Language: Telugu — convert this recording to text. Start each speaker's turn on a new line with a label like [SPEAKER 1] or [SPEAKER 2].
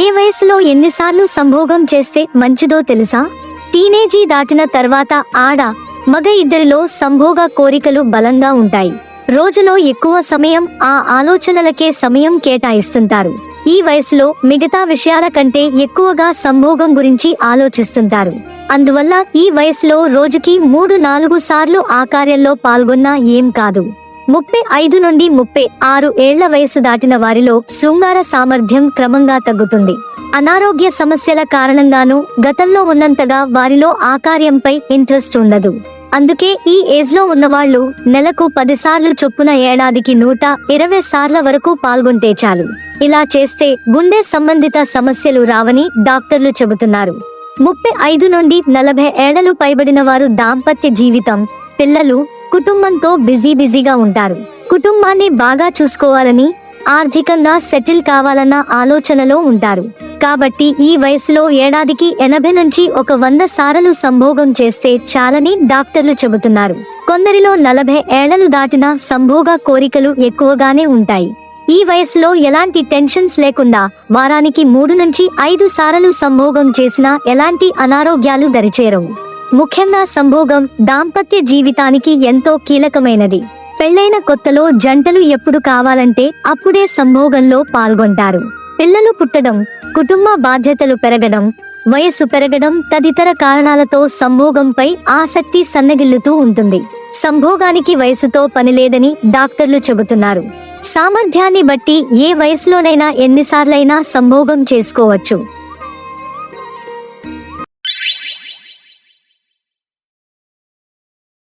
[SPEAKER 1] ఏ వయసులో ఎన్నిసార్లు సంభోగం చేస్తే మంచిదో తెలుసా? టీనేజీ దాటిన తర్వాత ఆడ మగ ఇద్దరిలో సంభోగ కోరికలు బలంగా ఉంటాయి. రోజులో ఎక్కువ సమయం ఆ ఆలోచనలకే సమయం కేటాయిస్తుంటారు. ఈ వయసులో మిగతా విషయాల కంటే ఎక్కువగా సంభోగం గురించి ఆలోచిస్తుంటారు. అందువల్ల ఈ వయసులో రోజుకి మూడు నాలుగు సార్లు ఆ కార్యంలో పాల్గొన్నా ఏం కాదు. ముప్పై ఐదు నుండి ముప్పై ఆరు ఏళ్ళ వయసు దాటిన వారిలో శృంగార సామర్థ్యం క్రమంగా తగ్గుతుంది. అనారోగ్య సమస్యల కారణంగానూ గతంలో ఉన్నంతగా వారిలో ఆ కార్యంపై ఇంట్రెస్ట్ ఉండదు. అందుకే ఈ ఏజ్లో ఉన్నవాళ్ళు నెలకు పదిసార్లు చొప్పున ఏడాదికి నూట ఇరవై సార్ల వరకు పాల్గొంటే చాలు. ఇలా చేస్తే గుండె సంబంధిత సమస్యలు రావని డాక్టర్లు చెబుతున్నారు. ముప్పై ఐదు నుండి నలభై ఏళ్ళు పైబడిన వారు దాంపత్య జీవితం పిల్లలు కుటుంబంతో బిజీ బిజీగా ఉంటారు. కుటుంబాన్ని బాగా చూసుకోవాలని ఆర్థికంగా సెటిల్ కావాలన్న ఆలోచనలో ఉంటారు. కాబట్టి ఈ వయసులో ఏడాదికి ఎనభై నుంచి ఒక వంద సారలు సంభోగం చేస్తే చాలని డాక్టర్లు చెబుతున్నారు. కొందరిలో నలభై ఏళ్ళను దాటిన సంభోగ కోరికలు ఎక్కువగానే ఉంటాయి. ఈ వయసులో ఎలాంటి టెన్షన్స్ లేకుండా వారానికి మూడు నుంచి ఐదు సారలు సంభోగం చేసినా ఎలాంటి అనారోగ్యాలు దరిచేరవు. ముఖ్యంగా సంభోగం దాంపత్య జీవితానికి ఎంతో కీలకమైనది. పెళ్ళైన కొత్తలో జంటలు ఎప్పుడు కావాలంటే అప్పుడే సంభోగంలో పాల్గొంటారు. పిల్లలు పుట్టడం కుటుంబ బాధ్యతలు పెరగడం వయస్సు పెరగడం తదితర కారణాలతో సంభోగంపై ఆసక్తి సన్నగిల్లుతూ ఉంటుంది. సంభోగానికి వయసుతో పనిలేదని డాక్టర్లు చెబుతున్నారు. సామర్థ్యాన్ని బట్టి ఏ వయసులోనైనా ఎన్నిసార్లైనా సంభోగం చేసుకోవచ్చు.